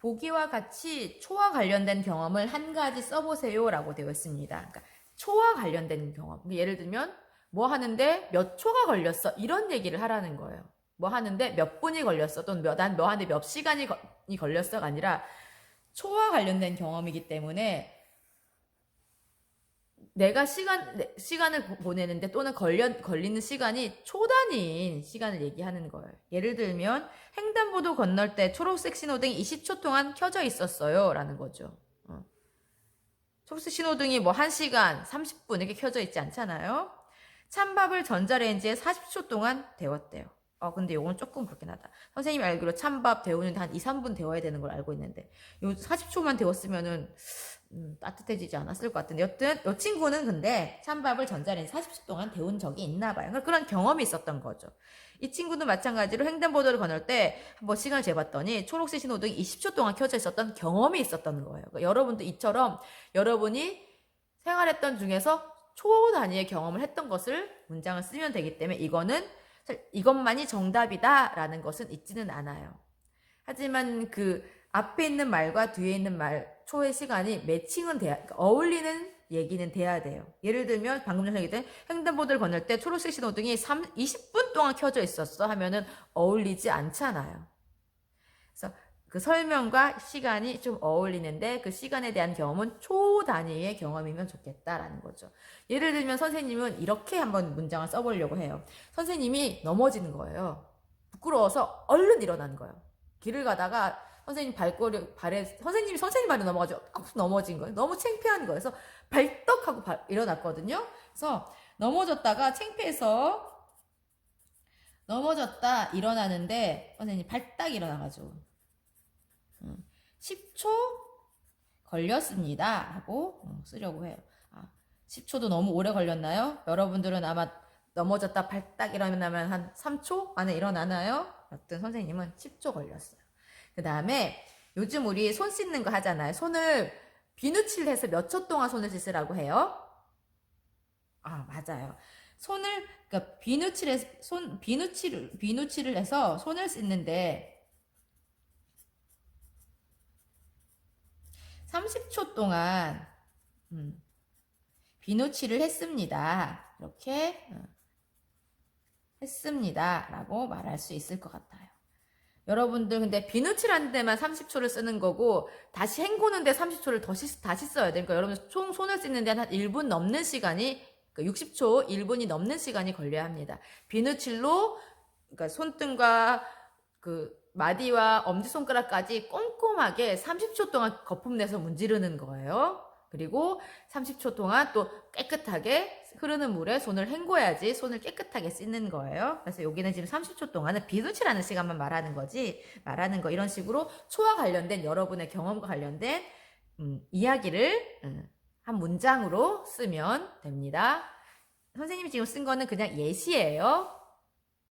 보기와 같이 초와 관련된 경험을 한 가지 써보세요라고 되어 있습니다. 그러니까 초와 관련된 경험. 예를 들면 뭐 하는데 몇 초가 걸렸어 이런 얘기를 하라는 거예요. 뭐 하는데 몇 분이 걸렸어 또는 몇난뭐 하는데 몇 시간이 걸렸어가 아니라 초와 관련된 경험이기 때문에 내가 시간 내- 시간을 보- 보내는데 또는 걸려 걸리는 시간이 초 단위인 시간을 얘기하는 거예요. 예를 들면 횡단보도 건널 때 초록색 신호등이 20초 동안 켜져 있었어요라는 거죠. 어. 초록색 신호등이 뭐 1시간, 30분 이렇게 켜져 있지 않잖아요. 찬밥을 전자레인지에 40초 동안 데웠대요. 어, 근데 요건 조금 그렇긴 하다. 선생님이 알기로 찬밥 데우는데 한 2, 3분 데워야 되는 걸 알고 있는데, 요 40초만 데웠으면은, 음, 따뜻해지지 않았을 것 같은데. 여튼, 요 친구는 근데 찬밥을 전자레인지 40초 동안 데운 적이 있나 봐요. 그러니까 그런 경험이 있었던 거죠. 이 친구도 마찬가지로 횡단보도를 건널 때 한번 시간을 재봤더니 초록색 신호등이 20초 동안 켜져 있었던 경험이 있었던 거예요. 그러니까 여러분도 이처럼 여러분이 생활했던 중에서 초 단위의 경험을 했던 것을 문장을 쓰면 되기 때문에 이거는 이것만이 정답이다라는 것은 있지는 않아요. 하지만 그 앞에 있는 말과 뒤에 있는 말 초의 시간이 매칭은 돼야 그러니까 어울리는 얘기는 돼야 돼요. 예를 들면 방금 전에 얘기했던 횡단보도를 건널 때 초록색 신호등이 3, 20분 동안 켜져 있었어 하면은 어울리지 않잖아요. 그래서 그 설명과 시간이 좀 어울리는데 그 시간에 대한 경험은 초 단위의 경험이면 좋겠다라는 거죠. 예를 들면 선생님은 이렇게 한번 문장을 써보려고 해요. 선생님이 넘어지는 거예요. 부끄러워서 얼른 일어난 거예요. 길을 가다가 선생님 발걸음 발에 선생님이 선생님 발에 넘어가지고 꼭 넘어진 거예요. 너무 창피한 거예요. 그래서 발떡하고 발- 일어났거든요. 그래서 넘어졌다가 창피해서 넘어졌다 일어나는데 선생님 발딱 일어나가지고 음, 10초 걸렸습니다. 하고 어, 쓰려고 해요. 아, 10초도 너무 오래 걸렸나요? 여러분들은 아마 넘어졌다 발딱 일어나면 한 3초 안에 일어나나요? 여튼 선생님은 10초 걸렸어요. 그 다음에 요즘 우리 손 씻는 거 하잖아요. 손을 비누칠 해서 몇 초 동안 손을 씻으라고 해요? 아, 맞아요. 손을, 그러니까 비누칠해서, 손, 비누칠, 비누칠을 해서 손을 씻는데 30초 동안, 음, 비누칠을 했습니다. 이렇게, 어, 했습니다. 라고 말할 수 있을 것 같아요. 여러분들 근데 비누칠 하는 데만 30초를 쓰는 거고 다시 헹구는데 30초를 더 씻- 다시 써야 돼요. 그러니까 여러분 총 손을 씻는 데 한 1분 넘는 시간이 그 60초 1분이 넘는 시간이 걸려야 합니다. 비누칠로 그러니까 손등과 그 마디와 엄지손가락까지 꼼꼼하게 30초 동안 거품 내서 문지르는 거예요. 그리고 30초 동안 또 깨끗하게 흐르는 물에 손을 헹궈야지 손을 깨끗하게 씻는 거예요. 그래서 여기는 지금 30초 동안은 비누칠하는 시간만 말하는 거지 말하는 거 이런 식으로 초와 관련된 여러분의 경험과 관련된 음, 이야기를 음, 한 문장으로 쓰면 됩니다. 선생님이 지금 쓴 거는 그냥 예시예요.